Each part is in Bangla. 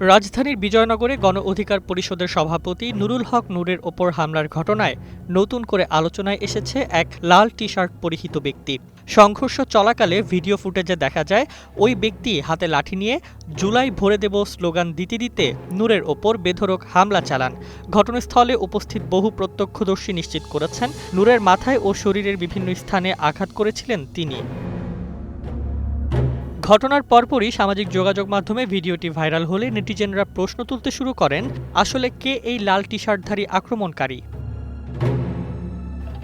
রাজধানীর বিজয়নগরে গণ অধিকার পরিষদের সভাপতি নুরুল হক নূরের ওপর হামলার ঘটনায় নতুন করে আলোচনায় এসেছে এক লাল টি শার্ট পরিহিত ব্যক্তি। সংঘর্ষ চলাকালে ভিডিও ফুটেজে দেখা যায়, ওই ব্যক্তি হাতে লাঠি নিয়ে জুলাই ভরে দেব স্লোগান দিতে দিতে নূরের ওপর বেধরক হামলা চালান। ঘটনাস্থলে উপস্থিত বহু প্রত্যক্ষদর্শী নিশ্চিত করেছেন, নূরের মাথায় ও শরীরের বিভিন্ন স্থানে আঘাত করেছিলেন তিনি। ঘটনার পরপরই সামাজিক যোগাযোগ মাধ্যমে ভিডিওটি ভাইরাল হলে নেটিজেনরা প্রশ্ন তুলতে শুরু করেন, আসলে কে এই লাল টি শার্টধারী আক্রমণকারী?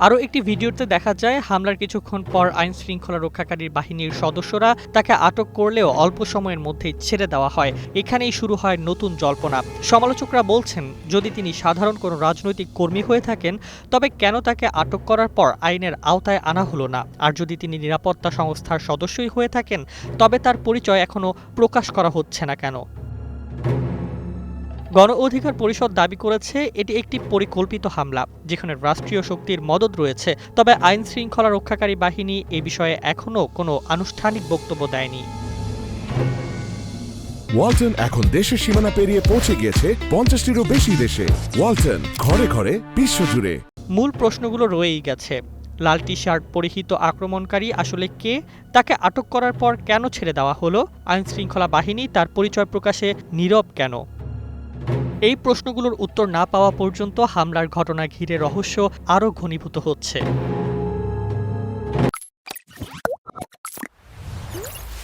আরও একটি ভিডিওতে দেখা যায়, হামলার কিছুক্ষণ পর আইন শৃঙ্খলা রক্ষাকারী বাহিনীর সদস্যরা তাকে আটক করলেও অল্প সময়ের মধ্যেই ছেড়ে দেওয়া হয়। এখানেই শুরু হয় নতুন জল্পনা। সমালোচকরা বলছেন, যদি তিনি সাধারণ কোনো রাজনৈতিক কর্মী হয়ে থাকেন, তবে কেন তাকে আটক করার পর আইনের আওতায় আনা হলো না? আর যদি তিনি নিরাপত্তা সংস্থার সদস্যই হয়ে থাকেন, তবে তার পরিচয় এখনও প্রকাশ করা হচ্ছে না কেন? গণ অধিকার পরিষদ দাবি করেছে এটি একটি পরিকল্পিত হামলা যেখানে রাষ্ট্রীয় শক্তির মদত রয়েছে। তবে আইন শৃঙ্খলা রক্ষাকারী বাহিনী এ বিষয়ে এখনও কোনো আনুষ্ঠানিক বক্তব্য দেয়নি। ওয়ালটন এখন দেশের সীমানা পেরিয়ে পৌঁছে গিয়েছে পঞ্চাশটিরও বেশি দেশে। ওয়ালটন ঘরে ঘরে বিশ্বজুড়ে। মূল প্রশ্নগুলো রয়েই গেছে। লাল টি শার্ট পরিহিত আক্রমণকারী আসলে কে? তাকে আটক করার পর কেন ছেড়ে দেওয়া হলো? আইন শৃঙ্খলা বাহিনী তার পরিচয় প্রকাশে নীরব কেন? এই প্রশ্নগুলোর উত্তর না পাওয়া পর্যন্ত হামলার ঘটনা ঘিরে রহস্য আরও ঘনীভূত হচ্ছে।